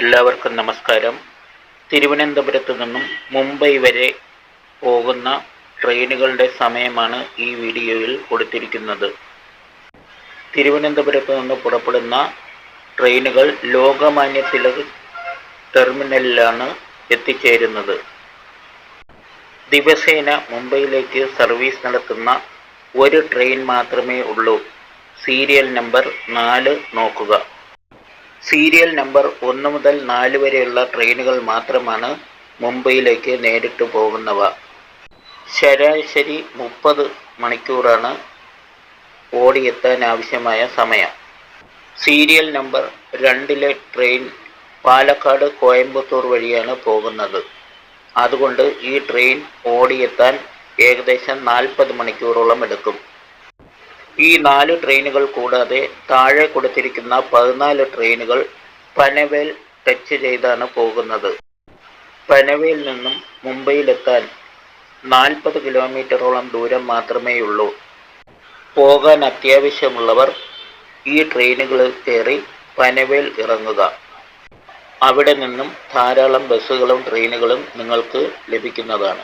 എല്ലാവർക്കും നമസ്കാരം. തിരുവനന്തപുരത്ത് നിന്നും മുംബൈ വരെ പോകുന്ന ട്രെയിനുകളുടെ സമയമാണ് ഈ വീഡിയോയിൽ കൊടുത്തിരിക്കുന്നത്. തിരുവനന്തപുരത്ത് നിന്ന് പുറപ്പെടുന്ന ട്രെയിനുകൾ ലോകമാന്യ തിലക് ടെർമിനലിലാണ് എത്തിച്ചേരുന്നത്. ദിവസേന മുംബൈയിലേക്ക് സർവീസ് നടത്തുന്ന ഒരു ട്രെയിൻ മാത്രമേ ഉള്ളൂ. സീരിയൽ നമ്പർ നാല് നോക്കുക. സീരിയൽ നമ്പർ ഒന്ന് മുതൽ നാല് വരെയുള്ള ട്രെയിനുകൾ മാത്രമാണ് മുംബൈയിലേക്ക് നേരിട്ട് പോകുന്നവ. ശരാശരി മുപ്പത് മണിക്കൂറാണ് ഓടിയെത്താൻ ആവശ്യമായ സമയം. സീരിയൽ നമ്പർ രണ്ടിലെ ട്രെയിൻ പാലക്കാട് കോയമ്പത്തൂർ വഴിയാണ് പോകുന്നത്. അതുകൊണ്ട് ഈ ട്രെയിൻ ഓടിയെത്താൻ ഏകദേശം നാൽപ്പത് മണിക്കൂറോളം എടുക്കും. ഈ നാല് ട്രെയിനുകൾ കൂടാതെ താഴെ കൊടുത്തിരിക്കുന്ന പതിനാല് ട്രെയിനുകൾ പനവേൽ ടച്ച് ചെയ്താണ് പോകുന്നത്. പനവേൽ നിന്നും മുംബൈയിലെത്താൻ നാൽപ്പത് കിലോമീറ്ററോളം ദൂരം മാത്രമേയുള്ളൂ പോകാൻ അത്യാവശ്യമുള്ളവർ ഈ ട്രെയിനുകളിൽ കയറി പനവേൽ ഇറങ്ങുക. അവിടെ നിന്നും ധാരാളം ബസ്സുകളും ട്രെയിനുകളും നിങ്ങൾക്ക് ലഭിക്കുന്നതാണ്.